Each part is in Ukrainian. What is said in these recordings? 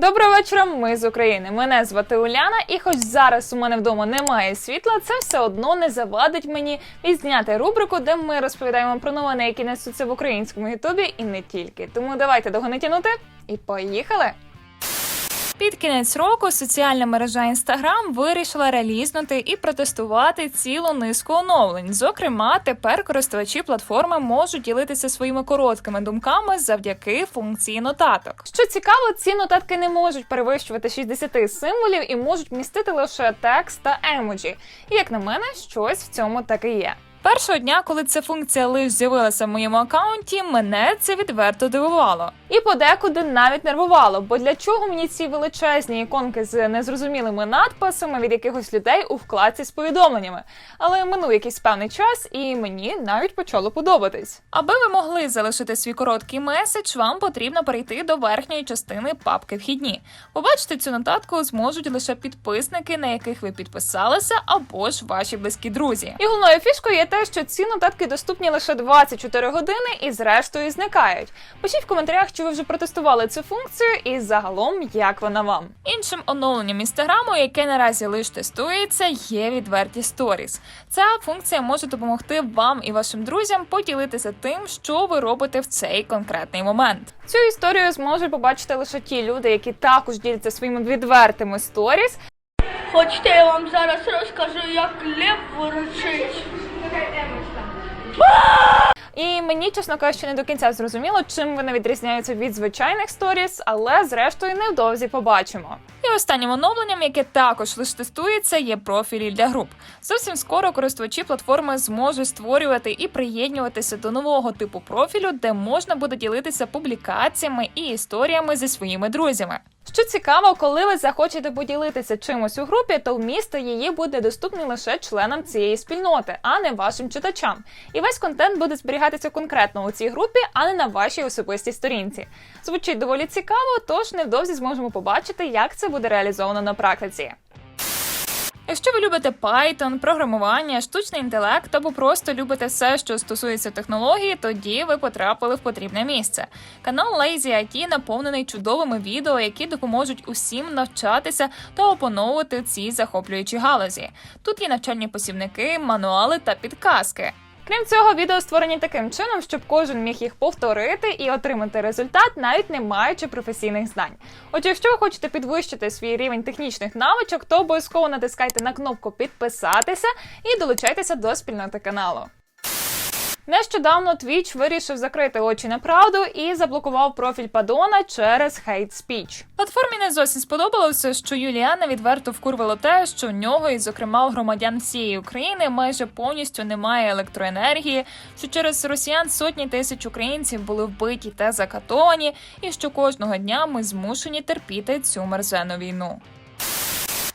Доброго вечора, ми з України. Мене звати Уляна, і хоч зараз у мене вдома немає світла, це все одно не завадить мені відзняти рубрику, де ми розповідаємо про новини, які несуться в українському ютубі, і не тільки. Тому давайте довго не тянути і поїхали! Під кінець року соціальна мережа Instagram вирішила релізнути і протестувати цілу низку оновлень. Зокрема, тепер користувачі платформи можуть ділитися своїми короткими думками завдяки функції нотаток. Що цікаво, ці нотатки не можуть перевищувати 60 символів і можуть містити лише текст та емоджі. І як на мене, щось в цьому таки є. Першого дня, коли ця функція лише з'явилася в моєму аккаунті, мене це відверто дивувало. І подекуди навіть нервувало, бо для чого мені ці величезні іконки з незрозумілими надписами від якихось людей у вкладці з повідомленнями. Але минув якийсь певний час, і мені навіть почало подобатись. Аби ви могли залишити свій короткий меседж, вам потрібно перейти до верхньої частини папки вхідні. Побачити цю нотатку зможуть лише підписники, на яких ви підписалися, або ж ваші близькі друзі. І головною фішкою є те, що ці нотатки доступні лише 24 години і зрештою зникають. Пишіть в коментарях, чи ви вже протестували цю функцію, і загалом як вона вам. Іншим оновленням інстаграму, яке наразі лише тестується, є відверті сторіс. Ця функція може допомогти вам і вашим друзям поділитися тим, що ви робите в цей конкретний момент. Цю історію зможуть побачити лише ті люди, які також діляться своїми відвертими сторіс, Хочете, я вам зараз розкажу, як лев ворочить. І мені, чесно кажучи, не до кінця зрозуміло, чим вони відрізняються від звичайних сторіс, але зрештою невдовзі побачимо. І останнім оновленням, яке також лише тестується, є профілі для груп. Зовсім скоро користувачі платформи зможуть створювати і приєднуватися до нового типу профілю, де можна буде ділитися публікаціями і історіями зі своїми друзями. Що цікаво, коли ви захочете поділитися чимось у групі, то вміст її буде доступний лише членам цієї спільноти, а не вашим читачам. І весь контент буде зберігатися конкретно у цій групі, а не на вашій особистій сторінці. Звучить доволі цікаво, тож невдовзі зможемо побачити, як це буде реалізовано на практиці. Якщо ви любите Python, програмування, штучний інтелект або просто любите все, що стосується технології, тоді ви потрапили в потрібне місце. Канал Lazy IT наповнений чудовими відео, які допоможуть усім навчатися та опановувати ці захоплюючі галузі. Тут є навчальні посівники, мануали та підказки. Крім цього, відео створені таким чином, щоб кожен міг їх повторити і отримати результат, навіть не маючи професійних знань. Отже, якщо ви хочете підвищити свій рівень технічних навичок, то обов'язково натискайте на кнопку підписатися і долучайтеся до спільноти каналу. Нещодавно Twitch вирішив закрити очі на правду і заблокував профіль Падона через хейт спіч. Платформі не зовсім сподобалося, що Юліана відверто вкурвало те, що в нього, і зокрема у громадян всієї України, майже повністю немає електроенергії, що через росіян сотні тисяч українців були вбиті та закатовані, і що кожного дня ми змушені терпіти цю мерзену війну.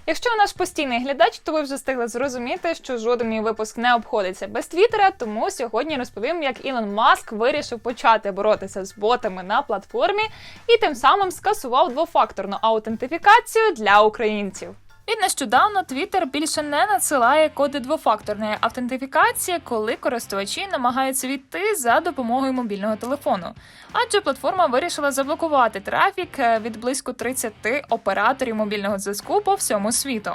Якщо ви наш постійний глядач, то ви вже встигли зрозуміти, що жоден мій випуск не обходиться без Твіттера, тому сьогодні розповім, як Ілон Маск вирішив почати боротися з ботами на платформі і тим самим скасував двофакторну аутентифікацію для українців. Від нещодавно Twitter більше не надсилає коди двофакторної автентифікації, коли користувачі намагаються війти за допомогою мобільного телефону. Адже платформа вирішила заблокувати трафік е, від близько 30 операторів мобільного зв'язку по всьому світу.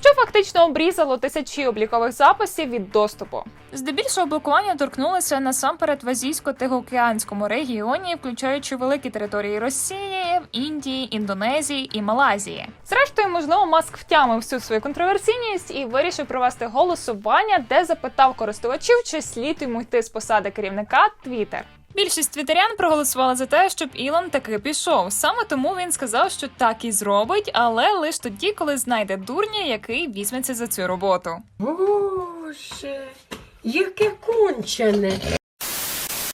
Що фактично обрізало тисячі облікових записів від доступу. Здебільшого блокування торкнулося насамперед в азійсько-тихоокеанському регіоні, включаючи великі території Росії, Індії, Індонезії і Малайзії. Зрештою, можливо, маск втямив всю свою контроверсійність і вирішив провести голосування, де запитав користувачів, чи слід йому йти з посади керівника Twitter. Більшість твітерян проголосувала за те, щоб Ілон таки пішов. Саме тому він сказав, що так і зробить, але лише тоді, коли знайде дурня, який візьметься за цю роботу. Боже, яке кончене.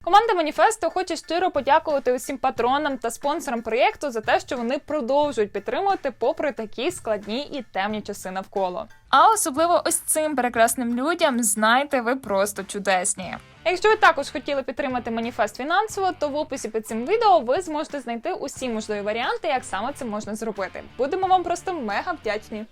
Команда Маніфесто хоче щиро подякувати усім патронам та спонсорам проєкту за те, що вони продовжують підтримувати попри такі складні і темні часи навколо. А особливо ось цим прекрасним людям знайте, ви просто чудесні. Якщо ви також хотіли підтримати маніфест фінансово, то в описі під цим відео ви зможете знайти усі можливі варіанти, як саме це можна зробити. Будемо вам просто мега вдячні.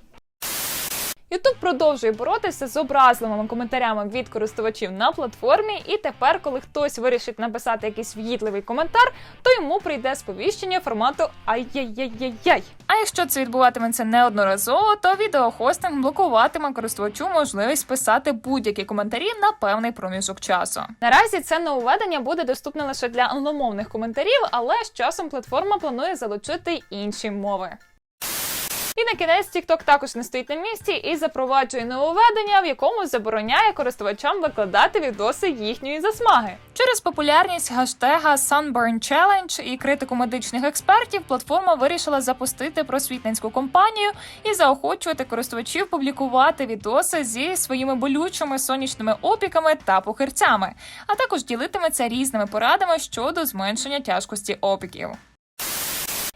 Ютуб продовжує боротися з образливими коментарями від користувачів на платформі, і тепер, коли хтось вирішить написати якийсь в'їдливий коментар, то йому прийде сповіщення формату ай-яй-яй-яй-яй. А якщо це відбуватиметься неодноразово, то відеохостинг блокуватиме користувачу можливість писати будь-які коментарі на певний проміжок часу. Наразі це нововведення буде доступне лише для англомовних коментарів, але з часом платформа планує залучити інші мови. І на кінець TikTok також не стоїть на місці і запроваджує нововведення, в якому забороняє користувачам викладати відоси їхньої засмаги. Через популярність хаштега Sunburn Challenge і критику медичних експертів платформа вирішила запустити просвітницьку кампанію і заохочувати користувачів публікувати відоси зі своїми болючими сонячними опіками та похирцями, а також ділитиметься різними порадами щодо зменшення тяжкості опіків.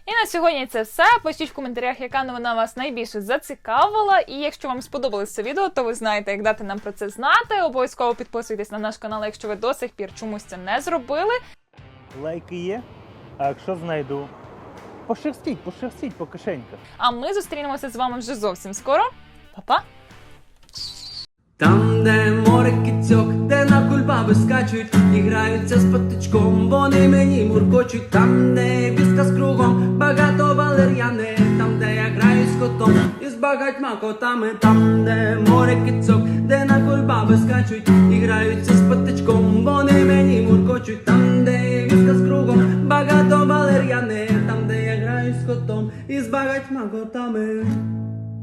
І на сьогодні це все. Пишіть в коментарях, яка новина вас найбільше зацікавила. І якщо вам сподобалось це відео, то ви знаєте, як дати нам про це знати. Обов'язково підписуйтесь на наш канал, якщо ви до сих пір чомусь це не зробили. Лайки є. А якщо знайду, пошерстіть, пошерстіть по кишеньках. А ми зустрінемося з вами вже зовсім скоро. Па-па! Там, де море кицьок, де на кульбаби скачуть і граються з патичком, вони мені муркочуть, там, де віска з кругом, багато валер'яни, там, де я граю з котом. І з багатьма котами, там, де море кицьок, де на кульбаби скачуть і граються з патичком, вони мені муркочуть, там, де віска з кругом, багато валер'яни, там, де я граю з котом. І з багатьма котами.